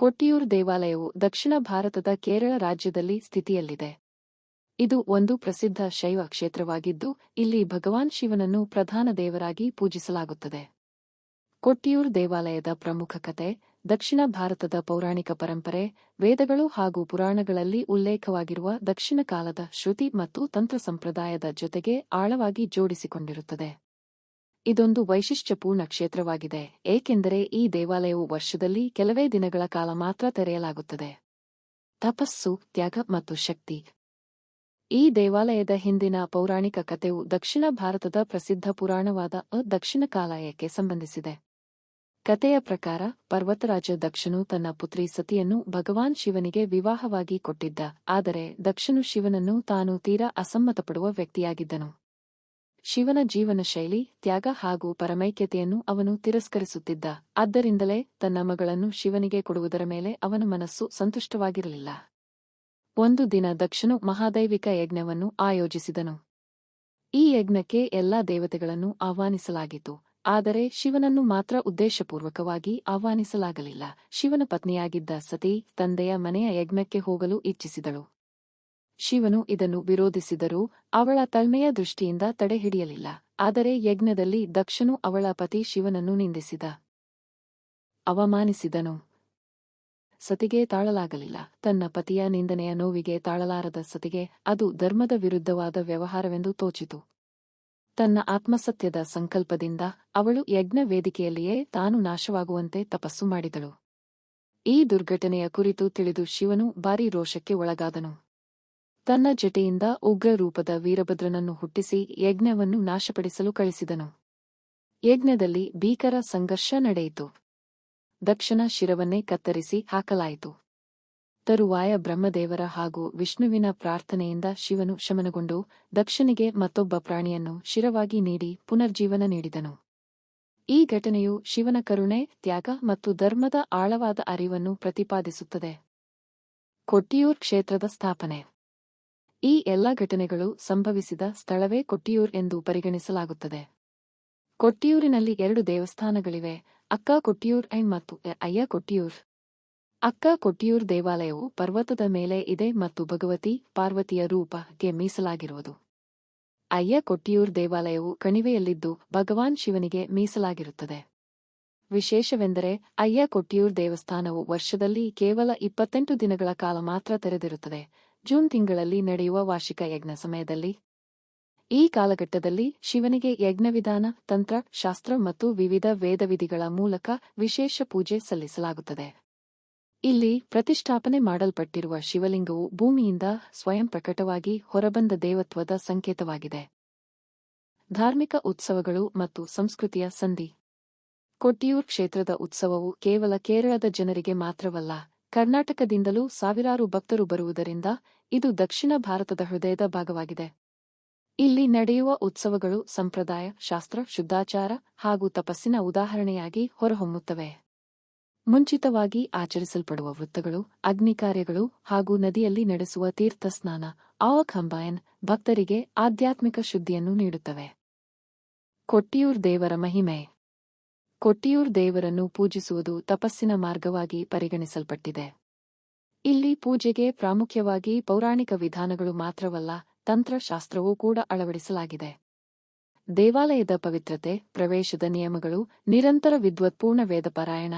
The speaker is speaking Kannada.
ಕೊಟ್ಟಿಯೂರ್ ದೇವಾಲಯವು ದಕ್ಷಿಣ ಭಾರತದ ಕೇರಳ ರಾಜ್ಯದಲ್ಲಿ ಸ್ಥಿತಿಯಲ್ಲಿದೆ. ಇದು ಒಂದು ಪ್ರಸಿದ್ಧ ಶೈವ ಕ್ಷೇತ್ರವಾಗಿದ್ದು, ಇಲ್ಲಿ ಭಗವಾನ್ ಶಿವನನ್ನು ಪ್ರಧಾನ ದೇವರಾಗಿ ಪೂಜಿಸಲಾಗುತ್ತದೆ. ಕೊಟ್ಟಿಯೂರ್ ದೇವಾಲಯದ ಪ್ರಮುಖ ಕತೆ ದಕ್ಷಿಣ ಭಾರತದ ಪೌರಾಣಿಕ ಪರಂಪರೆ, ವೇದಗಳು ಹಾಗೂ ಪುರಾಣಗಳಲ್ಲಿ ಉಲ್ಲೇಖವಾಗಿರುವ ದಕ್ಷಿಣ ಕಾಲದ ಶ್ರುತಿ ಮತ್ತು ತಂತ್ರ ಸಂಪ್ರದಾಯದ ಜೊತೆಗೆ ಆಳವಾಗಿ ಜೋಡಿಸಿಕೊಂಡಿರುತ್ತದೆ. ಇದೊಂದು ವೈಶಿಷ್ಟ್ಯಪೂರ್ಣ ಕ್ಷೇತ್ರವಾಗಿದೆ, ಏಕೆಂದರೆ ಈ ದೇವಾಲಯವು ವರ್ಷದಲ್ಲಿ ಕೆಲವೇ ದಿನಗಳ ಕಾಲ ಮಾತ್ರ ತೆರೆಯಲಾಗುತ್ತದೆ. ತಪಸ್ಸು, ತ್ಯಾಗ ಮತ್ತು ಶಕ್ತಿ. ಈ ದೇವಾಲಯದ ಹಿಂದಿನ ಪೌರಾಣಿಕ ಕಥೆಯು ದಕ್ಷಿಣ ಭಾರತದ ಪ್ರಸಿದ್ಧ ಪುರಾಣವಾದ ಅ ದಕ್ಷಿಣ ಕಾಲಾಯಕ್ಕೆ ಸಂಬಂಧಿಸಿದೆ. ಕಥೆಯ ಪ್ರಕಾರ, ಪರ್ವತರಾಜ ದಕ್ಷನು ತನ್ನ ಪುತ್ರಿ ಸತಿಯನ್ನು ಭಗವಾನ್ ಶಿವನಿಗೆ ವಿವಾಹವಾಗಿ ಕೊಟ್ಟಿದ್ದ, ಆದರೆ ದಕ್ಷನು ಶಿವನನ್ನು ತಾನು ತೀರಾ ಅಸಮ್ಮತಪಡುವ ವ್ಯಕ್ತಿಯಾಗಿದ್ದನು. ಶಿವನ ಜೀವನ ಶೈಲಿ, ತ್ಯಾಗ ಹಾಗೂ ಪರಮೈಕ್ಯತೆಯನ್ನು ಅವನು ತಿರಸ್ಕರಿಸುತ್ತಿದ್ದ. ಆದ್ದರಿಂದಲೇ ತನ್ನ ಮಗಳನ್ನು ಶಿವನಿಗೆ ಕೊಡುವುದರ ಮೇಲೆ ಅವನ ಮನಸ್ಸು ಸಂತುಷ್ಟವಾಗಿರಲಿಲ್ಲ. ಒಂದು ದಿನ ದಕ್ಷನು ಮಹಾದೈವಿಕ ಯಜ್ಞವನ್ನು ಆಯೋಜಿಸಿದನು. ಈ ಯಜ್ಞಕ್ಕೆ ಎಲ್ಲಾ ದೇವತೆಗಳನ್ನು ಆಹ್ವಾನಿಸಲಾಗಿತ್ತು. ಆದರೆ ಶಿವನನ್ನು ಮಾತ್ರ ಉದ್ದೇಶಪೂರ್ವಕವಾಗಿ ಆಹ್ವಾನಿಸಲಾಗಲಿಲ್ಲ. ಶಿವನ ಪತ್ನಿಯಾಗಿದ್ದ ಸತಿ, ತಂದೆಯ ಮನೆಯ ಯಜ್ಞಕ್ಕೆ ಹೋಗಲು ಇಚ್ಛಿಸಿದಳು. ಶಿವನು ಇದನ್ನು ವಿರೋಧಿಸಿದರೂ ಅವಳ ತಳ್ಮೆಯ ದೃಷ್ಟಿಯಿಂದ ತಡೆಹಿಡಿಯಲಿಲ್ಲ. ಆದರೆ ಯಜ್ಞದಲ್ಲಿ ದಕ್ಷನು ಅವಳ ಪತಿ ಶಿವನನ್ನು ನಿಂದಿಸಿದ. ಅವಮಾನಿಸಿದನು. ಸತಿಗೆ ತಾಳಲಾಗಲಿಲ್ಲ. ತನ್ನ ಪತಿಯ ನಿಂದನೆಯ ನೋವಿಗೆ ತಾಳಲಾರದ ಸತಿಗೆ ಅದು ಧರ್ಮದ ವಿರುದ್ಧವಾದ ವ್ಯವಹಾರವೆಂದು ತೋಚಿತು. ತನ್ನ ಆತ್ಮಸತ್ಯದ ಸಂಕಲ್ಪದಿಂದ ಅವಳು ಯಜ್ಞ ವೇದಿಕೆಯಲ್ಲಿಯೇ ತಾನು ನಾಶವಾಗುವಂತೆ ತಪಸ್ಸು ಮಾಡಿದಳು. ಈ ದುರ್ಘಟನೆಯ ಕುರಿತು ತಿಳಿದು ಶಿವನು ಭಾರೀ ರೋಷಕ್ಕೆ ಒಳಗಾದನು. ತನ್ನ ಜಟೆಯಿಂದ ಉಗ್ರ ರೂಪದ ವೀರಭದ್ರನನ್ನು ಹುಟ್ಟಿಸಿ ಯಜ್ಞವನ್ನು ನಾಶಪಡಿಸಲು ಕಳಿಸಿದನು. ಯಜ್ಞದಲ್ಲಿ ಭೀಕರ ಸಂಘರ್ಷ ನಡೆಯಿತು. ದಕ್ಷನ ಶಿರವನ್ನೇ ಕತ್ತರಿಸಿ ಹಾಕಲಾಯಿತು. ತರುವಾಯ ಬ್ರಹ್ಮದೇವರ ಹಾಗೂ ವಿಷ್ಣುವಿನ ಪ್ರಾರ್ಥನೆಯಿಂದ ಶಿವನು ಶಮನಗೊಂಡು ದಕ್ಷನಿಗೆ ಮತ್ತೊಬ್ಬ ಪ್ರಾಣಿಯನ್ನು ಶಿರವಾಗಿ ನೀಡಿ ಪುನರ್ಜೀವನ ನೀಡಿದನು. ಈ ಘಟನೆಯು ಶಿವನ ಕರುಣೆ, ತ್ಯಾಗ ಮತ್ತು ಧರ್ಮದ ಆಳವಾದ ಅರಿವನ್ನು ಪ್ರತಿಪಾದಿಸುತ್ತದೆ. ಕೊಟ್ಟಿಯೂರ್ ಕ್ಷೇತ್ರದ ಸ್ಥಾಪನೆ. ಈ ಎಲ್ಲ ಘಟನೆಗಳು ಸಂಭವಿಸಿದ ಸ್ಥಳವೇ ಕೊಟ್ಟಿಯೂರ್ ಎಂದು ಪರಿಗಣಿಸಲಾಗುತ್ತದೆ. ಕೊಟ್ಟಿಯೂರಿನಲ್ಲಿ ಎರಡು ದೇವಸ್ಥಾನಗಳಿವೆ, ಅಕ್ಕ ಕೊಟ್ಟಿಯೂರ್ ಮತ್ತು ಅಯ್ಯ ಕೊಟ್ಟಿಯೂರ್. ಅಕ್ಕ ಕೊಟ್ಟಿಯೂರ್ ದೇವಾಲಯವು ಪರ್ವತದ ಮೇಲೆ ಇದೆ ಮತ್ತು ಭಗವತಿ, ಪಾರ್ವತಿಯ ರೂಪಕ್ಕೆ ಮೀಸಲಾಗಿರುವುದು. ಅಯ್ಯ ಕೊಟ್ಟಿಯೂರ್ ದೇವಾಲಯವು ಕಣಿವೆಯಲ್ಲಿದ್ದು ಭಗವಾನ್ ಶಿವನಿಗೆ ಮೀಸಲಾಗಿರುತ್ತದೆ. ವಿಶೇಷವೆಂದರೆ ಅಯ್ಯ ಕೊಟ್ಟಿಯೂರ್ ದೇವಸ್ಥಾನವು ವರ್ಷದಲ್ಲಿ ಕೇವಲ ಇಪ್ಪತ್ತೆಂಟು ದಿನಗಳ ಕಾಲ ಮಾತ್ರ ತೆರೆದಿರುತ್ತದೆ. ಜೂನ್ ತಿಂಗಳಲ್ಲಿ ನಡೆಯುವ ವಾರ್ಷಿಕ ಯಜ್ಞ ಸಮಯದಲ್ಲಿ. ಈ ಕಾಲಘಟ್ಟದಲ್ಲಿ ಶಿವನಿಗೆ ಯಜ್ಞವಿಧಾನ ತಂತ್ರ, ಶಾಸ್ತ್ರ ಮತ್ತು ವಿವಿಧ ವೇದವಿಧಿಗಳ ಮೂಲಕ ವಿಶೇಷ ಪೂಜೆ ಸಲ್ಲಿಸಲಾಗುತ್ತದೆ. ಇಲ್ಲಿ ಪ್ರತಿಷ್ಠಾಪನೆ ಮಾಡಲ್ಪಟ್ಟಿರುವ ಶಿವಲಿಂಗವು ಭೂಮಿಯಿಂದ ಸ್ವಯಂ ಪ್ರಕಟವಾಗಿ ಹೊರಬಂದ ದೇವತ್ವದ ಸಂಕೇತವಾಗಿದೆ. ಧಾರ್ಮಿಕ ಉತ್ಸವಗಳು ಮತ್ತು ಸಂಸ್ಕೃತಿಯ ಸಂಧಿ. ಕೊಟ್ಟಿಯೂರ್ ಕ್ಷೇತ್ರದ ಉತ್ಸವವು ಕೇವಲ ಕೇರಳದ ಜನರಿಗೆ ಮಾತ್ರವಲ್ಲ ಕರ್ನಾಟಕದಿಂದಲೂ ಸಾವಿರಾರು ಭಕ್ತರು ಬರುವುದರಿಂದ ಇದು ದಕ್ಷಿಣ ಭಾರತದ ಹೃದಯದ ಭಾಗವಾಗಿದೆ. ಇಲ್ಲಿ ನಡೆಯುವ ಉತ್ಸವಗಳು ಸಂಪ್ರದಾಯ, ಶಾಸ್ತ್ರ, ಶುದ್ಧಾಚಾರ ಹಾಗೂ ತಪಸ್ಸಿನ ಉದಾಹರಣೆಯಾಗಿ ಹೊರಹೊಮ್ಮುತ್ತವೆ. ಮುಂಚಿತವಾಗಿ ಆಚರಿಸಲ್ಪಡುವ ವೃತ್ತಗಳು, ಅಗ್ನಿಕಾರ್ಯಗಳು ಹಾಗೂ ನದಿಯಲ್ಲಿ ನಡೆಸುವ ತೀರ್ಥಸ್ನಾನ, ಆವಖಂಬಾಯನ್ ಭಕ್ತರಿಗೆ ಆಧ್ಯಾತ್ಮಿಕ ಶುದ್ಧಿಯನ್ನು ನೀಡುತ್ತವೆ. ಕೊಟ್ಟಿಯೂರ್ ದೇವರ ಮಹಿಮೆ. ಕೊಟ್ಟಿಯೂರ್ ದೇವರನ್ನು ಪೂಜಿಸುವುದು ತಪಸ್ಸಿನ ಮಾರ್ಗವಾಗಿ ಪರಿಗಣಿಸಲ್ಪಟ್ಟಿದೆ. ಇಲ್ಲಿ ಪೂಜೆಗೆ ಪ್ರಾಮುಖ್ಯವಾಗಿ ಪೌರಾಣಿಕ ವಿಧಾನಗಳು ಮಾತ್ರವಲ್ಲ, ತಂತ್ರಶಾಸ್ತ್ರವೂ ಕೂಡ ಅಳವಡಿಸಲಾಗಿದೆ. ದೇವಾಲಯದ ಪವಿತ್ರತೆ, ಪ್ರವೇಶದ ನಿಯಮಗಳು, ನಿರಂತರ ವಿದ್ವತ್ಪೂರ್ಣ ವೇದಪಾರಾಯಣ